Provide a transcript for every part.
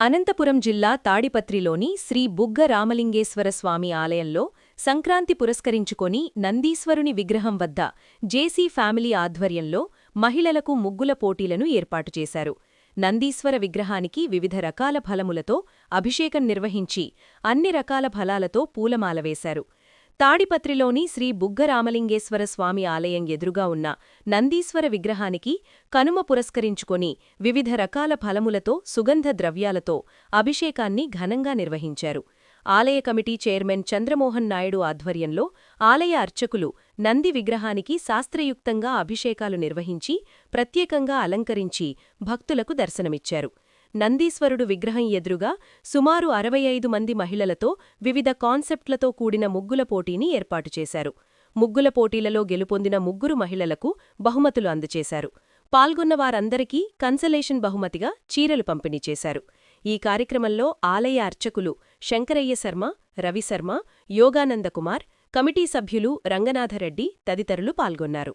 అనంతపురం జిల్లా తాడిపత్రిలోని శ్రీ బుగ్గ రామలింగేశ్వర స్వామి ఆలయంలో సంక్రాంతి పురస్కరించుకొని నందీశ్వరుని విగ్రహం వద్ద జేసీ ఫ్యామిలీ ఆధ్వర్యంలో మహిళలకు ముగ్గుల పోటీలను ఏర్పాటు చేశారు. నందీశ్వర విగ్రహానికి వివిధ రకాల ఫలములతో అభిషేకం నిర్వహించి అన్ని రకాల ఫలాలతో పూలమాల వేశారు. తాడిపత్రిలోని శ్రీ బుగ్గరామలింగేశ్వర స్వామి ఆలయం ఎదురుగా ఉన్న నందీశ్వర విగ్రహానికి కనుమ పురస్కరించుకొని వివిధ రకాల ఫలములతో సుగంధ ద్రవ్యాలతో అభిషేకాన్ని ఘనంగా నిర్వహించారు. ఆలయ కమిటీ చైర్మన్ చంద్రమోహన్ నాయుడు ఆధ్వర్యంలో ఆలయ అర్చకులు నంది విగ్రహానికి శాస్త్రయుక్తంగా అభిషేకాలు నిర్వహించి ప్రత్యేకంగా అలంకరించి భక్తులకు దర్శనమిచ్చారు. నందీశ్వరుడు విగ్రహం ఎదురుగా సుమారు అరవై ఐదు మంది మహిళలతో వివిధ కాన్సెప్ట్లతో కూడిన ముగ్గుల పోటీని ఏర్పాటు చేశారు. ముగ్గుల పోటీలలో గెలుపొందిన ముగ్గురు మహిళలకు బహుమతులు అందజేశారు. పాల్గొన్న వారందరికీ కన్సలేషన్ బహుమతిగా చీరలు పంపిణీ చేశారు. ఈ కార్యక్రమంలో ఆలయ అర్చకులు శంకరయ్య శర్మ రవిశర్మ యోగానందకుమార్ కమిటీ సభ్యులు రంగనాథరెడ్డి తదితరులు పాల్గొన్నారు.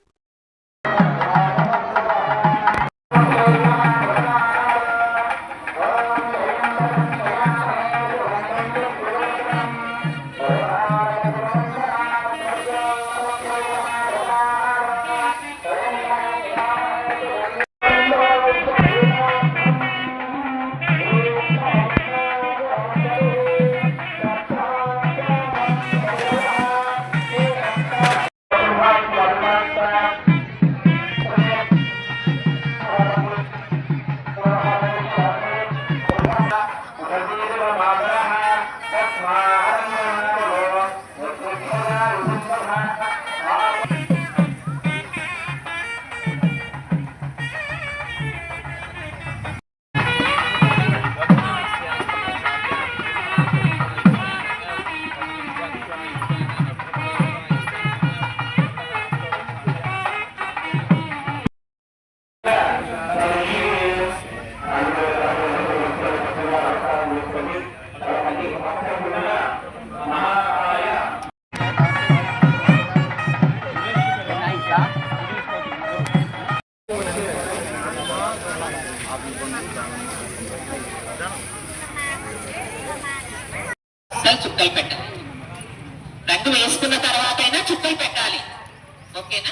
అసలు చుక్కలు పెట్టాలి. రంగు వేసుకున్న తర్వాత అయినా చుక్కలు పెట్టాలి. ఓకేనా?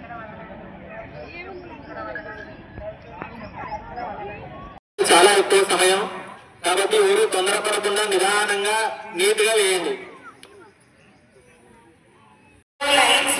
ఎక్కువ సమయం కాబట్టి ఊరు తొందరపడకుండా నిదానంగా నీట్గా వేయండి. లైన్స్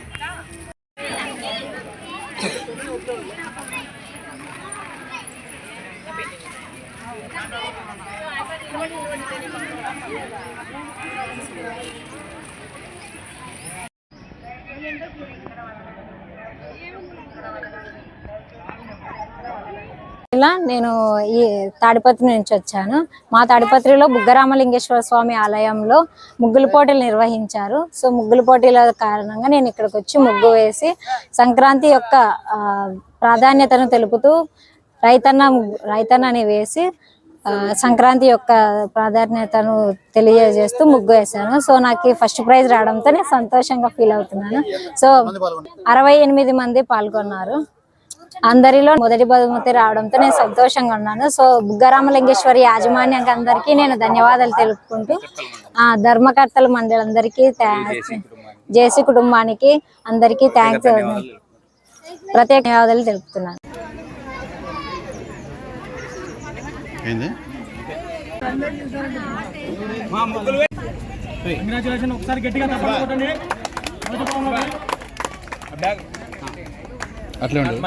ఇలా నేను ఈ తాడిపత్రి నుంచి వచ్చాను. మా తాడిపత్రిలో బుగ్గరామలింగేశ్వర స్వామి ఆలయంలో ముగ్గులు పోటీలు నిర్వహించారు. సో ముగ్గులు పోటీల కారణంగా నేను ఇక్కడికి వచ్చి ముగ్గు వేసి సంక్రాంతి యొక్క ప్రాధాన్యతను తెలుపుతూ రైతన్న రైతన్నని వేసి సంక్రాంతి యొక్క ప్రాధాన్యతను తెలియజేస్తూ ముగ్గు వేశాను. సో నాకు ఫస్ట్ ప్రైజ్ రావడంతో నేను సంతోషంగా ఫీల్ అవుతున్నాను. సో అరవై ఎనిమిది మంది పాల్గొన్నారు. అందరిలో మొదటి బహుమతి రావడంతో నేను సంతోషంగా ఉన్నాను. సో బుగ్గరామలింగేశ్వరి యాజమాన్యానికి అందరికీ నేను ధన్యవాదాలు తెలుపుకుంటూ ఆ ధర్మకర్తల మండలందరికీ థ్యాంక్స్ జేసీ కుటుంబానికి అందరికీ థ్యాంక్స్ ప్రత్యేక ధన్యవాదాలు తెలుపుతున్నాను. ఏంది? కంగ్రాచులేషన్ ఒకసారి గట్టిగా తప్పకుండా కొట్టండి. అట్లే ఉండు.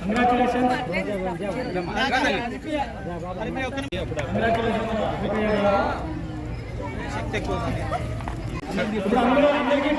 కంగ్రాచులేషన్ ఇప్పుడు అందులో అందరికీ